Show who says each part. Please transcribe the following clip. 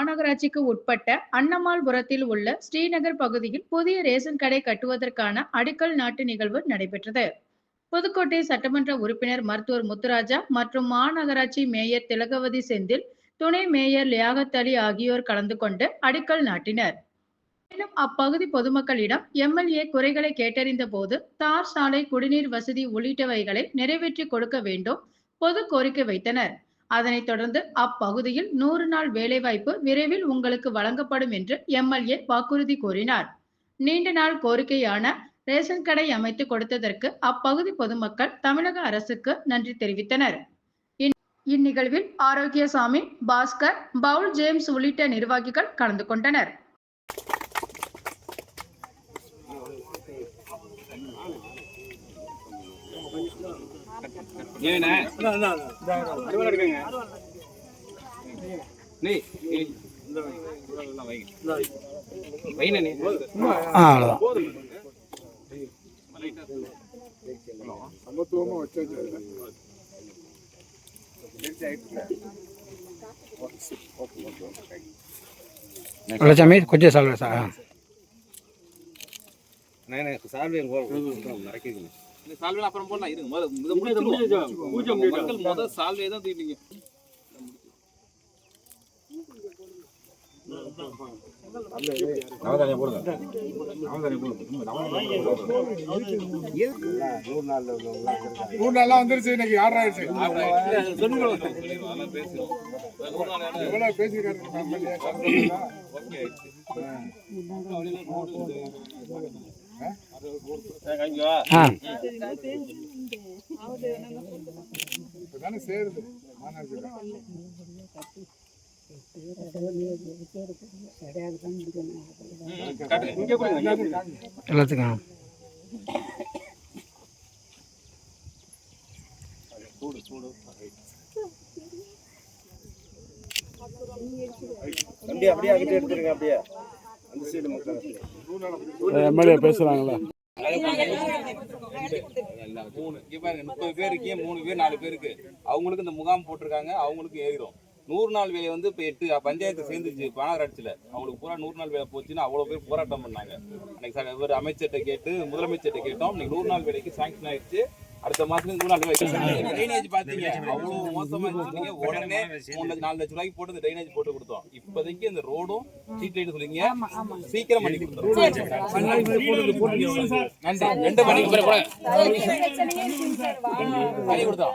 Speaker 1: மாநகராட்சிக்கு உட்பட்ட அன்னமால்புரத்தில் உள்ள ஸ்ரீநகர் பகுதியில் புதிய ரேஷன் கடை கட்டுவதற்கான அடிக்கல் நாட்டு நிகழ்வு நடைபெற்றது. புதுக்கோட்டை சட்டமன்ற உறுப்பினர் மருத்துவர் முத்துராஜா மற்றும் மாநகராட்சி மேயர் திலகவதி செந்தில் துணை மேயர் லியாகத் அலி ஆகியோர் கலந்து கொண்டு அடிக்கல் நாட்டினர். மேலும் அப்பகுதி பொதுமக்களிடம் எம்எல்ஏ குறைகளை கேட்டறிந்த போது தார் சாலை குடிநீர் வசதி உள்ளிட்டவைகளை நிறைவேற்றி கொடுக்க வேண்டும் பொது கோரிக்கை வைத்தனர். அதனைத் தொடர்ந்து அப்பகுதியில் நூறு நாள் வேலைவாய்ப்பு விரைவில் உங்களுக்கு வழங்கப்படும் என்று எம்எல்ஏ வாக்குறுதி கூறினார் நீண்ட நாள் கோரிக்கையான ரேஷன் கடை அமைத்து கொடுத்ததற்கு அப்பகுதி பொதுமக்கள் தமிழக அரசுக்கு நன்றி தெரிவித்தனர். இந்நிகழ்வில் ஆரோக்கியசாமி பாஸ்கர் பவுல் ஜேம்ஸ் உள்ளிட்ட நிர்வாகிகள் கலந்து கொண்டனர்.
Speaker 2: சமத்துவமா வச்சது
Speaker 3: வெள்ளச்சாமி கொஞ்சம் சால்வை சார். ஆ.
Speaker 4: சால்வே நடக்குதுங்க இந்த சால்வே அப்புறம் போடலாம். இருங்க முதல்ல மக்கள் முதல் சால்வே தான் தூக்கிட்டீங்க
Speaker 2: வந்துருச்சு இன்னைக்கு ஆர்டர் ஆயிடுச்சு எவ்வளவு பேசிக்கிறாரு
Speaker 3: எல்லாத்துக்கும்
Speaker 5: அப்படியே அப்படியே அகிட்டு எடுத்துருங்க அப்படியே
Speaker 2: எம்எல்ஏ பேசுறாங்களா
Speaker 4: மூணு முப்பது பேருக்கே மூணு பேர் நாலு பேருக்கு அவங்களுக்கு இந்த முகாம் போட்டிருக்காங்க அவங்களுக்கு ஏறிடும் நூறு நாள் வேலை வந்து இப்போ எட்டு பஞ்சாயத்து சேர்ந்துச்சு மாநகராட்சியில் அவங்களுக்கு பூரா நூறு நாள் வேலை போச்சுன்னு அவ்வளோ பேர் போராட்டம் பண்ணாங்க. அன்னைக்கு சார் இவர் அமைச்சர்கிட்ட கேட்டு முதலமைச்சர்கிட்ட கேட்டோம் இன்னைக்கு நூறு நாள் வேலைக்கு சாங்ஷன் ஆயிடுச்சு. அடுத்த மாசத்துல நூறு நாள் வேலை ட்ரைனேஜ் பாத்தீங்க அவ்வளோ மோசமா இருந்துச்சு உடனே மூணு நாலு லட்சம் ரூபாய்க்கு போட்டு ட்ரைனேஜ் போட்டு கொடுத்தோம் இப்போதைக்கு இந்த ரோடும் ஸ்ட்ரீட் லைட் சொல்லிங்க சீக்கிரம் பண்ணி கொடுத்துருவோம் நன்றி ரெண்டு மணிக்கு பிறகு கூட. கொடுத்தோம் கொடுத்தோம்